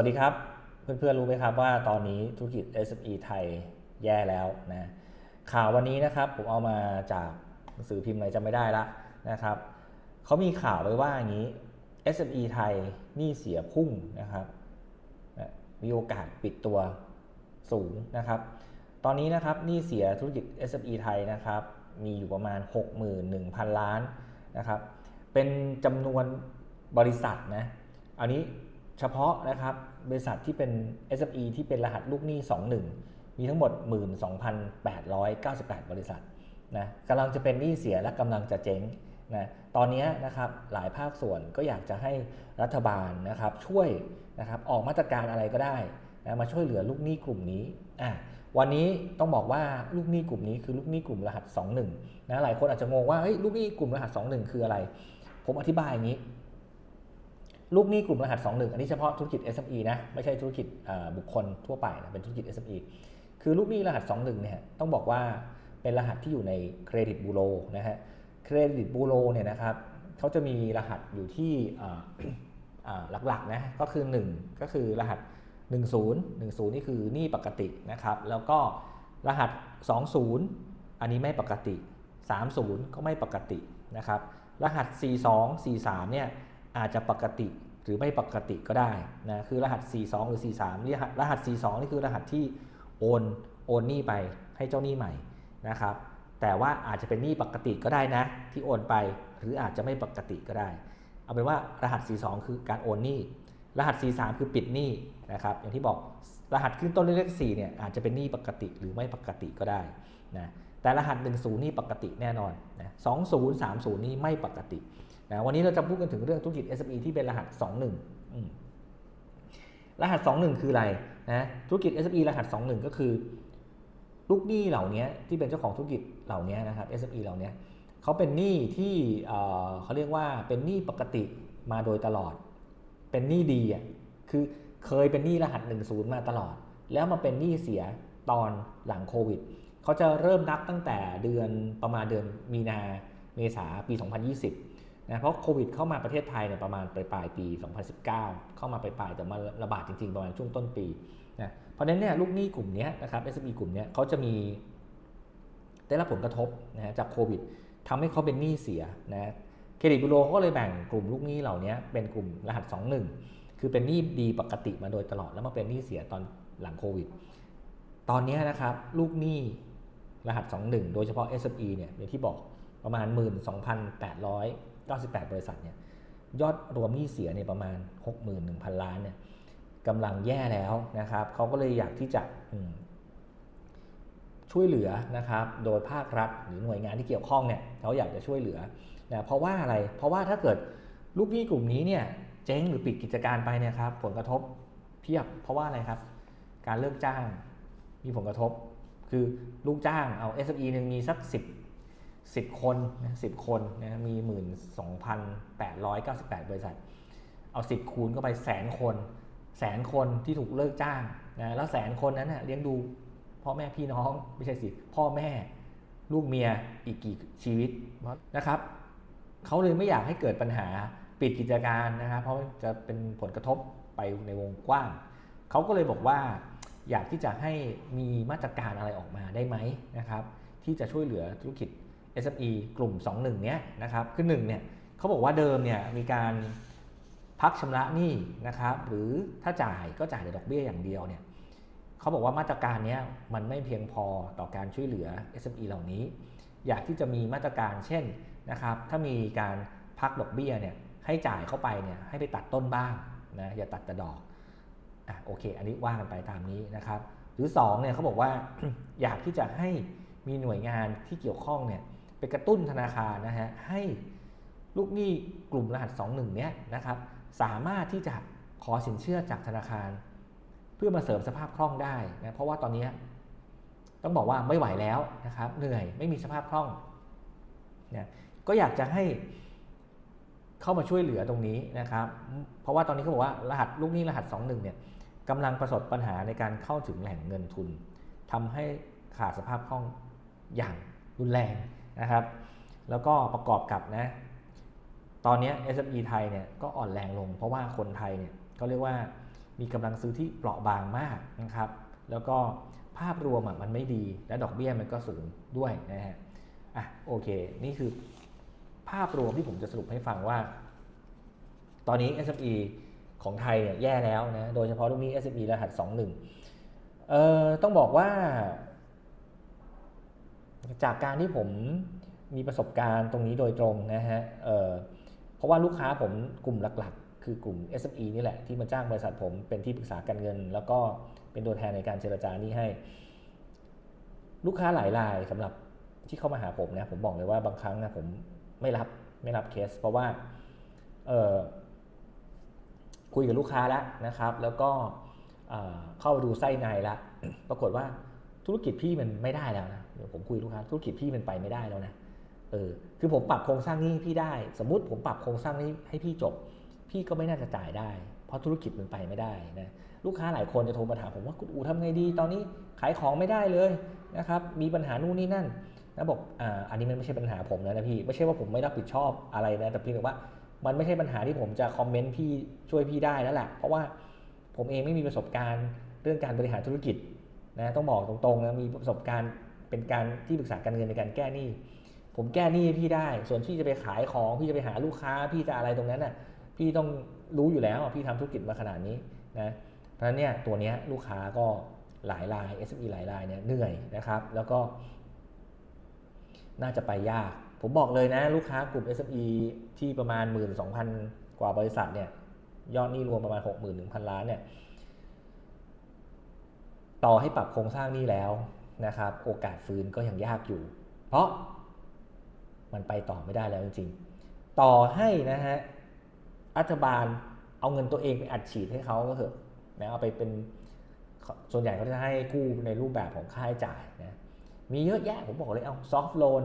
สวัสดีครับ เพื่อนๆรู้ไหมครับว่าตอนนี้ธุรกิจ SME ไทยแย่แล้วนะข่าววันนี้นะครับผมเอามาจากหนังสือพิมพ์ไหนจะไม่ได้ละนะครับเขามีข่าวไว้ว่าอย่างนี้ SME ไทยหนี้เสียพุ่งนะครับมีโอกาสปิดตัวสูงนะครับ ตอนนี้นะครับหนี้เสียธุรกิจ SME ไทยนะครับมีอยู่ประมาณ 61,000 ล้านนะครับเป็นจำนวนบริษัทนะอันนี้ เฉพาะนะครับบริษัทที่เป็น SME ที่เป็นรหัสลูกหนี้ 21 มีทั้งหมด 12,898 บริษัทนะกำลังจะเป็นหนี้เสียและกำลังจะเจ๊งนะตอนนี้นะครับหลายภาคส่วนก็อยากจะให้รัฐบาลนะครับช่วยนะครับออกมาตรการอะไรก็ได้นะมาช่วยเหลือลูกหนี้กลุ่มนี้อะวันนี้ต้องบอกว่าลูกหนี้กลุ่มนี้คือลูกหนี้กลุ่มรหัส 21นะหลายคนอาจจะงงว่าเฮ้ยลูกหนี้กลุ่มรหัส 21 คืออะไร ผมอธิบายอย่างนี้ ลูกหนี้กลุ่มรหัส 21 อันนี้เฉพาะธุรกิจ SME นะ ไม่ใช่ธุรกิจบุคคลทั่วไปนะ เป็นธุรกิจ SME คือลูกหนี้รหัส 21 เนี่ย ต้องบอกว่าเป็นรหัสที่อยู่ในเครดิตบูโรนะฮะ เครดิตบูโรเนี่ยนะครับเขาจะมีรหัสอยู่ที่หลักๆ นะ ก็คือ 1 ก็คือรหัส 10 10 นี่คือหนี้ปกตินะครับ แล้วก็รหัส 20 อันนี้ไม่ปกติ 30 ก็ไม่ปกตินะครับ รหัส 42 43 เนี่ย อาจจะปกติหรือไม่ปกติก็ได้นะคือรหัส 42 หรือ 43นี่รหัส 42 นี่คือรหัสที่โอนโอนหนี้ไปให้เจ้าหนี้ใหม่นะครับ แต่ว่าอาจจะเป็นหนี้ปกติก็ได้นะ ที่โอนไปหรืออาจจะไม่ปกติก็ได้ เอาเป็นว่ารหัส 42 คือการโอนหนี้รหัส 43 คือปิดหนี้นะครับ อย่างที่บอกรหัสขึ้นต้นเลข4เนี่ยอาจจะเป็นหนี้ปกติหรือไม่ปกติก็ได้นะแต่รหัส 10 นี่ปกติแน่นอนนะ20 30 นี่ไม่ปกติ นะวันนี้เราจะพูดกันถึงเรื่องธุรกิจ SME ที่เป็นรหัส 21 รหัส 21 คืออะไรนะธุรกิจ SME รหัส 21 ก็คือ ลูกหนี้เหล่านี้ที่เป็นเจ้าของธุรกิจเหล่านี้นะครับ SME เหล่านี้เขาเป็นหนี้ที่เขาเรียกว่าเป็นหนี้ปกติมาโดยตลอด เป็นหนี้ดีอะคือเคยเป็นหนี้รหัส 10 มาตลอด แล้วมาเป็นหนี้เสียตอนหลังโควิดเขาจะเริ่มนับตั้งแต่เดือนประมาณเดือนมีนาเมษาปี 2020 นะเพราะโควิดเข้ามาประเทศไทยเนี่ยประมาณปลายปลายปี 2019 เข้ามาปลายปลายแต่มาระบาดจริงๆ ประมาณช่วงต้นปีนะเพราะฉะนั้นเนี่ยลูกหนี้กลุ่มนี้นะครับ SME กลุ่มนี้เขาจะมีได้รับผลกระทบนะจากโควิดทำให้เขาเป็นหนี้เสียนะเครดิตบูโรก็เลยแบ่งกลุ่มลูกหนี้เหล่านี้เป็นกลุ่มรหัส 21 คือเป็นหนี้ดีปกติมาโดยตลอดแล้วมาเป็นหนี้เสียตอนหลังโควิด ตอนนี้นะครับลูกหนี้รหัส 21 โดยเฉพาะ SME เนี่ยอย่างที่บอกประมาณ 12,800 98 บริษัทเนี่ยยอดรวมหนี้เสียเนี่ยประมาณ 61,000 ล้านเนี่ยกำลังแย่แล้วนะครับเขาก็เลยอยากที่จะช่วยเหลือนะครับ โดยภาครัฐหรือหน่วยงานที่เกี่ยวข้องเนี่ยเขาอยากจะช่วยเหลือนะเพราะว่าอะไรเพราะว่าถ้าเกิดลูกหนี้กลุ่มนี้เนี่ยเจ๊งหรือปิดกิจการไปเนี่ยครับผลกระทบเพียบเพราะว่าอะไรครับ การเลิกจ้างมีผลกระทบ คือลูกจ้างเอา SME หนึ่งมีสัก 10 10 คนนะสิคนนะมี 12,898 บริษัท เอา 10 คูณก็ไปแสนคน แสนคนที่ถูกเลิกจ้างนะแล้วแสนคนนั้นนะเลี้ยงดูพ่อแม่พี่น้องไม่ใช่สิ พ่อแม่ลูกเมียอีกกี่ชีวิตนะครับเขาเลยไม่อยากให้เกิดปัญหาปิดกิจการนะครับเพราะจะเป็นผลกระทบไปในวงกว้างเขาก็เลยบอกว่า อยากที่จะให้มีมาตรการอะไรออกมาได้ไหมนะครับ ที่จะช่วยเหลือธุรกิจ SME กลุ่ม 21 เนี้ยนะครับคือ1เนี่ยเขาบอกว่าเดิมเนี่ยมีการพักชำระหนี้นะครับหรือถ้าจ่ายก็จ่ายแต่ดอกเบี้ยอย่างเดียวเนี่ยเขาบอกว่ามาตรการนี้มันไม่เพียงพอต่อการช่วยเหลือ SME เหล่านี้ อยากที่จะมีมาตรการเช่นนะครับถ้ามีการพักดอกเบี้ยเนี่ยให้จ่ายเข้าไปเนี่ยให้ไปตัดต้นบ้างนะอย่าตัดแต่ดอกอะโอเค อันนี้ว่ากันไปตามนี้นะครับ หรือ2เนี่ยเขาบอกว่าอยากที่จะให้มีหน่วยงานที่เกี่ยวข้องเนี่ย ไปกระตุ้นธนาคารนะฮะให้ลูกหนี้กลุ่มรหัส 21 เนี้ยนะครับสามารถที่จะขอสินเชื่อจากธนาคาร เพื่อมาเสริมสภาพคล่องได้นะเพราะว่าตอนนี้ต้องบอกว่าไม่ไหวแล้วนะครับเหนื่อยไม่มีสภาพคล่องนะก็อยากจะให้เข้ามาช่วยเหลือตรงนี้นะครับ เพราะว่าตอนนี้เขาบอกว่ารหัสลูกหนี้รหัส 21 เนี่ยกำลังประสบปัญหาในการเข้าถึงแหล่งเงินทุนทำให้ขาดสภาพคล่องอย่างรุนแรง นะครับ แล้วก็ประกอบกับนะ ตอนนี้ SME ไทยเนี่ยก็อ่อนแรงลง เพราะว่าคนไทยเนี่ยก็เรียกว่ามีกำลังซื้อที่เปราะบางมากนะครับ แล้วก็ภาพรวมมันไม่ดีและดอกเบี้ยมันก็สูงด้วยนะฮะอะโอเค นี่คือภาพรวมที่ผมจะสรุปให้ฟังว่า ตอนนี้ SME ของไทยเนี่ยแย่แล้วนะ โดยเฉพาะลูกหนี้ SME รหัส 21เอ่อต้องบอกว่า จากการที่ผมมีประสบการณ์ตรงนี้โดยตรงนะฮะเเพราะว่าลูกค้าผมกลุ่มหลักๆ คือกลุ่ม SME นี่แหละที่มาจ้างบริษัทผมเป็นที่ปรึกษาการเงิน แล้วก็เป็นตัวแทนในการเจรจานี้ให้ ลูกค้าหลายรายสำหรับที่เข้ามาหาผมนะผมบอกเลยว่าบางครั้งนะผมไม่รับไม่รับเคส เพราะว่าคุยกับลูกค้าแล้วนะครับ แล้วก็เข้าไปดูไส้ในแล้วปรากฏว่า ธุรกิจพี่มันไม่ได้แล้วนะเดี๋ยวผมคุยลูกค้าธุรกิจพี่มันไปไม่ได้แล้วนะเออคือผมปรับโครงสร้างนี้พี่ได้ สมมติผมปรับโครงสร้างนี้ให้พี่จบ พี่ก็ไม่น่าจะจ่ายได้ เพราะธุรกิจมันไปไม่ได้นะลูกค้าหลายคนจะโทรมาถามผมว่าคุณอูทำไงดี ตอนนี้ขายของไม่ได้เลยนะครับมีปัญหานู่นนี่นั่นนะบอกอ่าอันนี้มันไม่ใช่ปัญหาผมนะนะพี่ไม่ใช่ว่าผมไม่รับผิดชอบอะไรนะแต่เพียงแต่ว่ามันไม่ใช่ปัญหาที่ผมจะคอมเมนต์พี่ช่วยพี่ได้แล้วแหละเพราะว่าผมเองไม่มีประสบการณ์เรื่องการบริหารธุรกิจ นะต้องบอกตรงๆนะมีประสบการณ์เป็นการที่ปรึกษาการเงินในการแก้หนี้ ผมแก้หนี้พี่ได้ ส่วนพี่จะไปขายของพี่จะไปหาลูกค้า พี่จะอะไรตรงนั้นน่ะพี่ต้องรู้อยู่แล้วพี่ทำธุรกิจมาขนาดนี้นะเพราะนั้นเนี่ยตัวนี้ลูกค้าก็หลายราย SME หลายรายเนี่ยเหนื่อยนะครับ แล้วก็ น่าจะไปยาก ผมบอกเลยนะ ลูกค้ากลุ่ม SME ที่ประมาณ 12,000 กว่าบริษัทเนี่ยยอดนี้รวมประมาณ 61,000 ล้านเนี่ย ต่อให้ปรับโครงสร้างนี้แล้วนะครับ โอกาสฟื้นก็ยังยากอยู่ เพราะมันไปต่อไม่ได้แล้วจริงๆ ต่อให้นะฮะรัฐบาลเอาเงินตัวเองไปอัดฉีดให้เขาก็เถอะนะเอาไปเป็นส่วนใหญ่เขาจะให้กู้ในรูปแบบของค่าใช้จ่ายนะมีเยอะแยะผมบอกเลยเอาซอฟท์โลน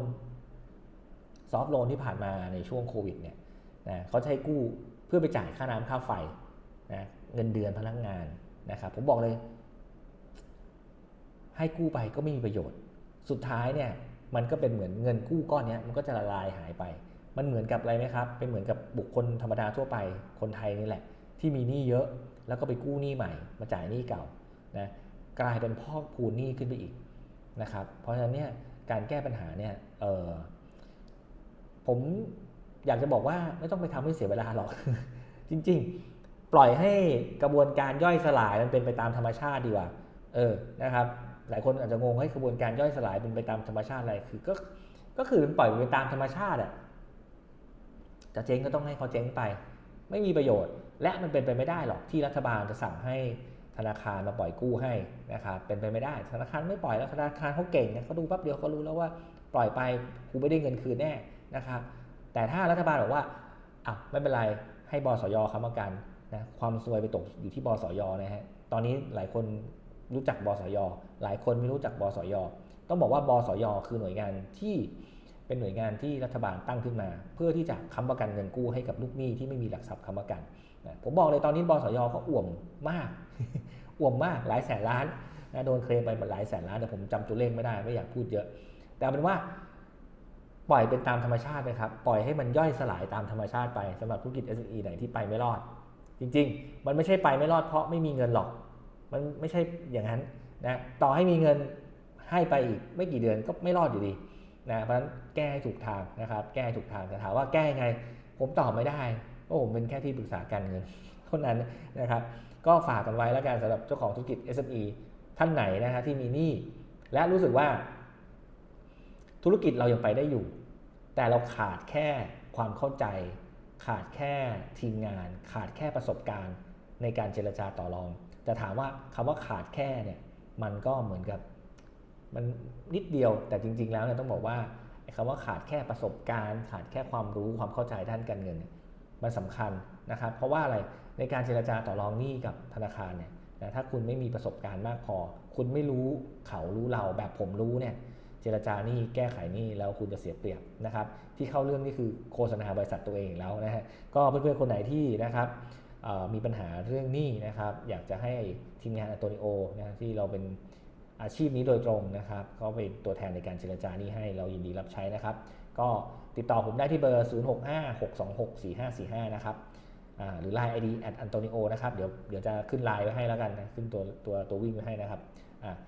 ซอฟท์โลนที่ผ่านมาในช่วงโควิดเนี่ยนะเขาใช้กู้เพื่อไปจ่ายค่าน้ำค่าไฟนะเงินเดือนพนักงงานนะครับผมบอกเลย ให้กู้ไปก็ไม่มีประโยชน์ สุดท้ายเนี่ยมันก็เป็นเหมือนเงินกู้ก้อนนี้มันก็จะละลายหายไป มันเหมือนกับอะไรไหมครับ เป็นเหมือนกับบุคคลธรรมดาทั่วไปคนไทยนี่แหละ ที่มีหนี้เยอะแล้วก็ไปกู้หนี้ใหม่ มาจ่ายหนี้เก่านะกลายเป็นพอกพูนหนี้ขึ้นไปอีกนะครับ เพราะฉะนั้นเนี่ยการแก้ปัญหาเนี่ยเออผมอยากจะบอกว่าไม่ต้องไปทำให้เสียเวลาหรอก จริง ๆ ปล่อยให้กระบวนการย่อยสลายมันเป็นไปตามธรรมชาติดีกว่า เออนะครับ หลายคนอาจจะงงให้กระบวนการย่อยสลายเป็นไปตามธรรมชาติอะไรคือก็ก็คือปล่อยไปตามธรรมชาติอะจะเจ๊งก็ต้องให้เขาเจ๊งไป ไม่มีประโยชน์ และมันเป็นไปไม่ได้หรอกที่รัฐบาลจะสั่งให้ธนาคารมาปล่อยกู้ให้นะครับเป็นไปไม่ได้ ธนาคารไม่ปล่อยแล้วธนาคารเขาเก่งนี่ยเขาดูแป๊บเดียวเขารู้แล้วว่าปล่อยไปกูไม่ได้เงินคืนแน่นะครับ แต่ถ้ารัฐบาลบอกว่าอะไม่เป็นไรให้บสยค้ำประกันนะความซวยไปตกอยู่ที่บสยนะฮะตอนนี้หลายคน รู้จักบสย หลายคนไม่รู้จักบสย ต้องบอกว่าบสย คือหน่วยงานที่เป็นหน่วยงานที่รัฐบาลตั้งขึ้นมา เพื่อที่จะค้ำประกันเงินกู้ให้กับลูกหนี้ที่ไม่มีหลักทรัพย์ค้ำประกันนะผมบอกเลยตอนนี้บสยก็อ่วมมาก อ่วมมากหลายแสนล้านนะโดนเคลมไปหลายแสนล้านแต่ผมจำตัวเลขไม่ได้ไม่อยากพูดเยอะ แต่เป็นว่าปล่อยเป็นตามธรรมชาตินะครับ ปล่อยให้มันย่อยสลายตามธรรมชาติไปสำหรับธุรกิจ SME ไหนที่ไปไม่รอด จริง ๆ มันไม่ใช่ไปไม่รอดเพราะไม่มีเงินหรอก มันไม่ใช่อย่างนั้นนะต่อให้มีเงินให้ไปอีกไม่กี่เดือนก็ไม่รอดอยู่ดีนะเพราะฉะนั้นแก้ให้ถูกทางนะครับ แก้ถูกทางแต่ถามว่าแก้ยังไง ผมตอบไม่ได้เพราะผมเป็นแค่ที่ปรึกษาการเงินเท่านั้นนะครับ ก็ฝากกันไว้แล้วกันสำหรับเจ้าของธุรกิจ SME ท่านไหนนะครที่มีหนี้และรู้สึกว่า ธุรกิจเรายังไปได้อยู่ แต่เราขาดแค่ความเข้าใจ ขาดแค่ทีมงาน ขาดแค่ประสบการณ์ในการเจรจาต่อรอง แต่ถามว่าคำว่าขาดแค่เนี่ยมันก็เหมือนกับมันนิดเดียวแต่จริง ๆ แล้วเนี่ยต้องบอกว่าคำว่าขาดแค่ประสบการณ์ ขาดแค่ความรู้ความเข้าใจด้านการเงินมันสำคัญนะครับ เพราะว่าอะไรในการเจรจาต่อรองหนี้กับธนาคารเนี่ยถ้าคุณไม่มีประสบการณ์มากพอ คุณไม่รู้เขารู้เราแบบผมรู้เนี่ยเจรจานี่แก้ไขนี่แล้วคุณจะเสียเปรียบนะครับ ที่เข้าเรื่องนี่คือโฆษณาบริษัทตัวเองแล้วนะฮะก็เพื่อนๆคนไหนที่นะครับ มีปัญหาเรื่องหนี้นะครับ อยากจะให้ทีมงานอัตโตนิโอนะที่เราเป็นอาชีพนี้โดยตรงนะครับเขาเป็นตัวแทนในการเจรจานี้ให้เรายินดีรับใช้นะครับ ก็ติดต่อผมได้ที่เบอร์ 0656264545 นะครับหรือ Line ID at antonio นะครับ เดี๋ยวเดี๋ยวจะขึ้นไลน์ไว้ให้แล้วกันนะขึ้นตัวตัวตัววิ่งไว้ให้นะครับ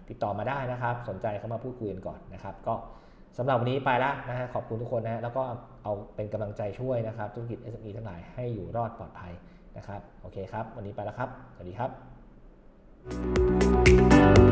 ติดต่อมาได้นะครับ สนใจเข้ามาพูดคุยกันก่อนนะครับ ก็สำหรับวันนี้ไปละนะฮะขอบคุณทุกคนนะฮะแล้วก็เอาเป็นกำลังใจช่วยนะครับ ธุรกิจ SME ทั้งหลายให้อยู่รอดปลอดภัย นะครับ โอเคครับ วันนี้ไปแล้วครับ สวัสดีครับ